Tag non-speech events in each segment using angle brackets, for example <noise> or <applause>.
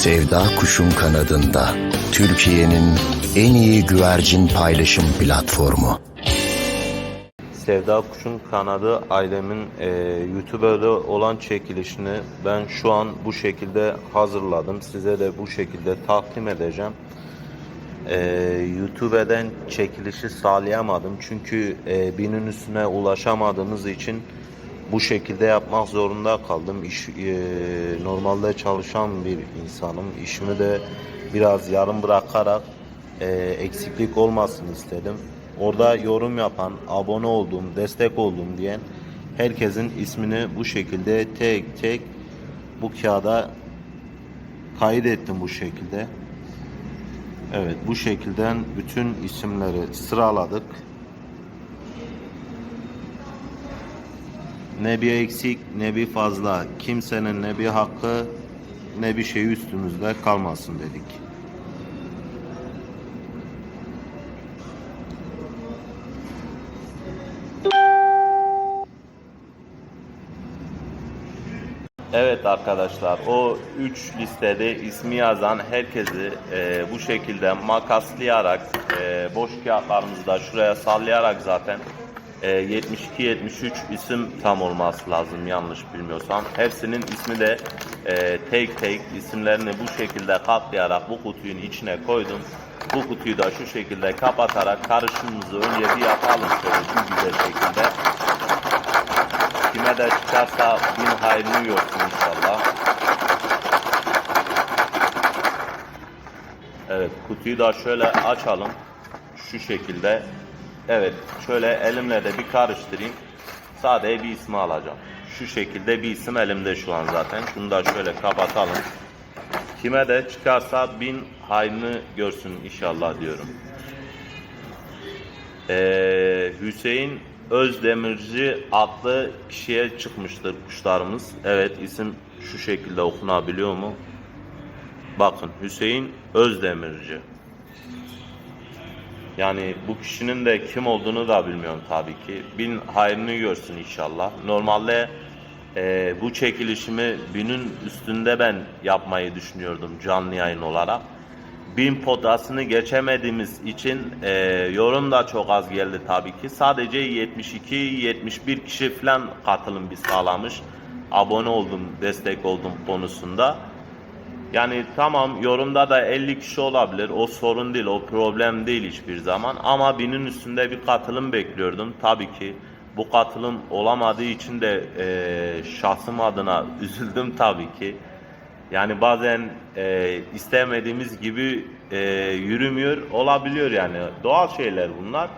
Sevda Kuş'un kanadında. Türkiye'nin en iyi güvercin paylaşım platformu. Sevda Kuş'un kanadı ailemin e, YouTube'da olan çekilişini ben şu an bu şekilde hazırladım. Size de bu şekilde takdim edeceğim. E, YouTube'den çekilişi sağlayamadım. Çünkü e, binin üstüne ulaşamadığımız için bu şekilde yapmak zorunda kaldım. İş, e, normalde çalışan bir insanım. İşimi de biraz yarım bırakarak e, eksiklik olmasın istedim. Orada yorum yapan, abone olduğum, destek olduğum diyen herkesin ismini bu şekilde tek tek bu kağıda kaydettim bu şekilde. Evet bu şekilde bütün isimleri sıraladık. Ne bir eksik ne bir fazla. Kimsenin ne bir hakkı ne bir şey üstümüzde kalmasın dedik. Evet arkadaşlar o 3 listede ismi yazan herkesi e, bu şekilde makaslayarak e, boş kağıtlarımızı da şuraya sallayarak zaten 72-73 isim tam olması lazım yanlış bilmiyorsam. Hepsinin ismi de e, tek tek isimlerini bu şekilde katlayarak bu kutunun içine koydum. Bu kutuyu da şu şekilde kapatarak karışımımızı önce bir yapalım şöyle şu güzel şekilde. Kime de çıkarsa bin hayrını görsün inşallah. Evet kutuyu da şöyle açalım. Şu şekilde. Evet şöyle elimle de bir karıştırayım. Sadece bir ismi alacağım. Şu şekilde bir isim elimde şu an zaten. Şunu da şöyle kapatalım. Kime de çıkarsa bin hayrını görsün inşallah diyorum. Ee, Hüseyin Özdemirci adlı kişiye çıkmıştır kuşlarımız. Evet isim şu şekilde okunabiliyor mu? Bakın Hüseyin Özdemirci. Yani bu kişinin de kim olduğunu da bilmiyorum tabii ki. Bin hayrını görsün inşallah. Normalde e, bu çekilişimi binin üstünde ben yapmayı düşünüyordum canlı yayın olarak. Bin potasını geçemediğimiz için e, yorum da çok az geldi tabii ki. Sadece 72-71 kişi falan katılım bir sağlamış. Abone oldum, destek oldum konusunda. Yani tamam yorumda da 50 kişi olabilir. O sorun değil, o problem değil hiçbir zaman. Ama binin üstünde bir katılım bekliyordum. Tabii ki bu katılım olamadığı için de e, şahsım adına <laughs> üzüldüm tabii ki. Yani bazen e, istemediğimiz gibi e, yürümüyor olabiliyor yani doğal şeyler bunlar.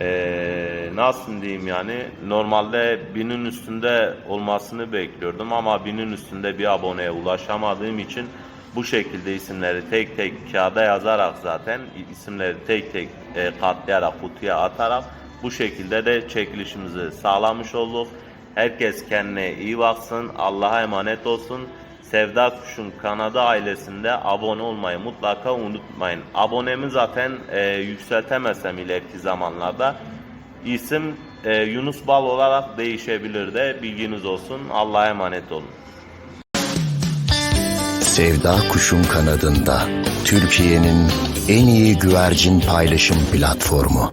E, nasıl diyeyim yani normalde binin üstünde olmasını bekliyordum ama binin üstünde bir aboneye ulaşamadığım için bu şekilde isimleri tek tek kağıda yazarak zaten isimleri tek tek e, katlayarak kutuya atarak bu şekilde de çekilişimizi sağlamış olduk. Herkes kendine iyi baksın. Allah'a emanet olsun. Sevda Kuş'un kanadı ailesinde abone olmayı mutlaka unutmayın. Abonemi zaten e, yükseltemezsem ileriki zamanlarda isim e, Yunus Bal olarak değişebilir de bilginiz olsun. Allah'a emanet olun. Sevda Kuş'un kanadında. Türkiye'nin en iyi güvercin paylaşım platformu.